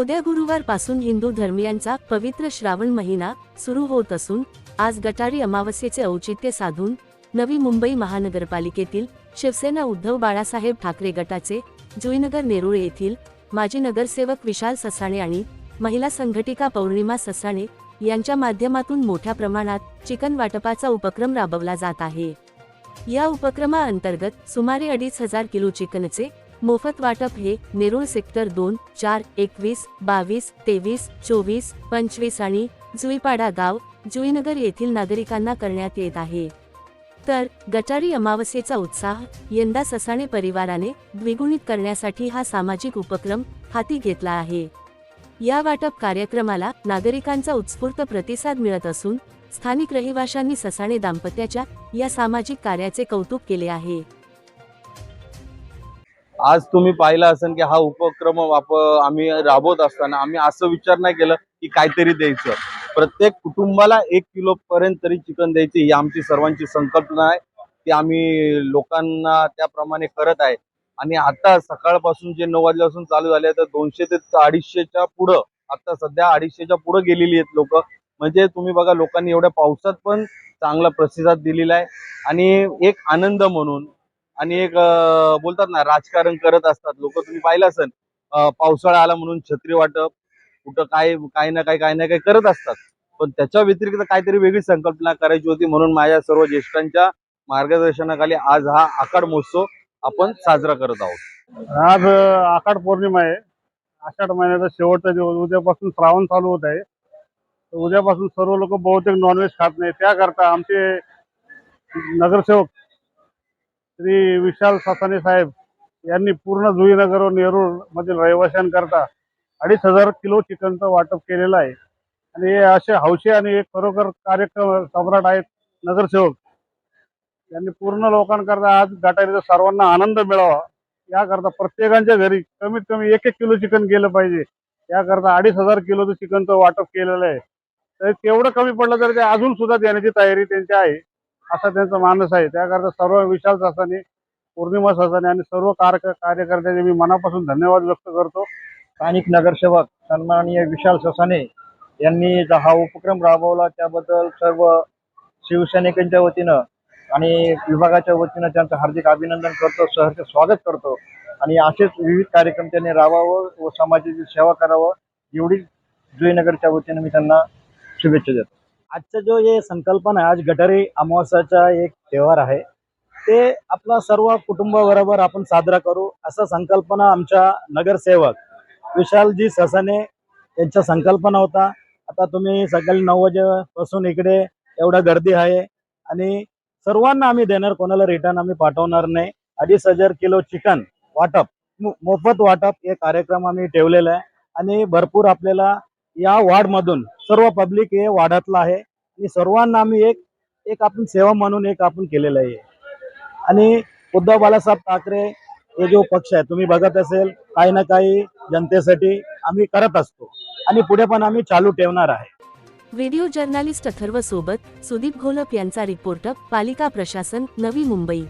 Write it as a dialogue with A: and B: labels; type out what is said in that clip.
A: उद्या गुरुवारपासून हिंदू धर्मियांचा पवित्र श्रावण महिना सुरू होत असून आज गटारी अमावस्येचे औचित्य साधून नवी मुंबई महानगरपालिकेतील शिवसेना उद्धव बाळासाहेब ठाकरे गटाचे जुईनगर नेरूळ येथील माजी नगरसेवक विशाल ससाणे आणि महिला संघटिका पौर्णिमा ससाणे यांच्या माध्यमातून मोठ्या प्रमाणात चिकन वाटपाचा उपक्रम राबवला जात आहे. या उपक्रमाअंतर्गत सुमारे अडीच हजार किलो चिकनचे मोफत वाटप हे नेरूळ सेक्टर दोन चार एकवीस बावीस तेवीस चोवीस पंचवीस आणि जुईपाडा गाव जुईनगर येथील नागरिकांना करण्यात येत आहे. तर गटारी अमावस्येचा उत्साह यंदा ससाणे परिवाराने द्विगुणित करण्यासाठी हा सामाजिक उपक्रम हाती घेतला आहे. या वाटप कार्यक्रमाला नागरिकांचा उत्स्फूर्त प्रतिसाद मिळत असून स्थानिक रहिवाशांनी ससाणे दाम्पत्याच्या या सामाजिक कार्याचे कौतुक केले आहे.
B: आज तुम्ही पाहिला असेल की हा उपक्रम वाप आम्ही राबवत असताना आम्ही असं विचार नाही केलं की काहीतरी द्यायचं. प्रत्येक कुटुंबाला एक किलो पर्यंत तरी चिकन द्यायची ही आमची सर्वांची संकल्पना आहे. ती आम्ही लोकांना त्याप्रमाणे करत आहे. आणि आता सकाळपासून जे नऊ वाजल्यापासून चालू झाले तर दोनशे ते अडीचशेच्या पुढं आता सध्या अडीचशेच्या पुढं गेलेली आहेत लोक. म्हणजे तुम्ही बघा लोकांनी एवढ्या पावसात पण चांगला प्रतिसाद दिलेला आहे. आणि एक आनंद म्हणून आणि एक बोलतात ना राजकारण करत असतात. लोक तुम्ही पाहिलं असेल पावसाळा आला म्हणून छत्री वाटप कुठं काय काही ना काही काही ना काही करत असतात. पण त्याच्या व्यतिरिक्त काहीतरी वेगळी संकल्पना करायची होती म्हणून माझ्या सर्व ज्येष्ठांच्या मार्गदर्शनाखाली आज हा आखाड महोत्सव आपण साजरा करत आहोत.
C: आज आकाड पौर्णिमा आहे. आषाढ महिन्याचा शेवटचा दिवस उद्यापासून श्रावण चालू होत आहे. उद्यापासून सर्व लोक बहुतेक नॉनव्हेज खात नाही. त्याकरता आमचे नगरसेवक श्री विशाल सासाने साहेब यांनी पूर्ण जुईनगर व नेरूळ मधील रहिवाशांकरता अडीच हजार किलो चिकनचं वाटप केलेलं आहे. आणि हे असे हौशी आणि एक खरोखर कार्यक्रम सम्राट आहेत नगरसेवक. यांनी पूर्ण लोकांकरता आज गटारीचा सर्वांना आनंद मिळावा. याकरता प्रत्येकांच्या घरी कमीत कमी एक एक किलो चिकन गेलं पाहिजे. याकरता अडीच हजार किलोचं चिकनचं वाटप केलेलं आहे. तर तेवढं कमी पडलं तर ते अजून सुद्धा देण्याची तयारी त्यांची आहे. असा त्यांचा मानस आहे. त्याकरता सर्व विशाल सासाने पौर्णिमा सासाने आणि सर्व कार्य कार्यकर्त्यांचे मी मनापासून धन्यवाद व्यक्त करतो.
D: स्थानिक नगरसेवक सन्माननीय विशाल ससाने यांनी जो हा उपक्रम राबवला त्याबद्दल सर्व शिवसैनिकांच्या वतीनं आणि विभागाच्या वतीनं त्यांचं हार्दिक अभिनंदन करतो सहर्ष स्वागत करतो आणि असेच विविध कार्यक्रम त्यांनी राबवावं व समाजाची सेवा करावं एवढी जुईनगरच्या वतीनं मी त्यांना शुभेच्छा देतो.
E: आजचा जो हे संकल्पना आहे आज गटारी अमावस्याचा एक त्योहार आहे ते आपला सर्व कुटुंबाबरोबर आपण साजरा करू असं संकल्पना आमच्या नगरसेवक विशालजी ससाने यांच्या संकल्पना होता. आता तुम्ही सकाळी नऊ वाजेपासून इकडे एवढा गर्दी आहे आणि सर्वांना आम्ही देणार कोणाला रिटर्न आम्ही पाठवणार नाही. अडीच हजार किलो चिकन वाटप मोफत वाटप हे कार्यक्रम आम्ही ठेवलेला आहे. आणि भरपूर आपल्याला या वार्डमधून सर्व पब्लिक हे वाढतला आहे. आणि सर्वांना आम्ही एक एक आपण सेवा म्हणून एक आपण केलेलं आहे. आणि उद्धव बाळासाहेब ठाकरे हे जो पक्ष आहे तुम्ही बघत असेल काही ना काही जनतेसाठी आम्ही करत असतो. आणि पुढे पण आम्ही चालू ठेवणार आहे.
A: व्हिडिओ जर्नालिस्ट अथर्व सोबत सुदीप घोलप यांचा रिपोर्ट पालिका प्रशासन नवी मुंबई.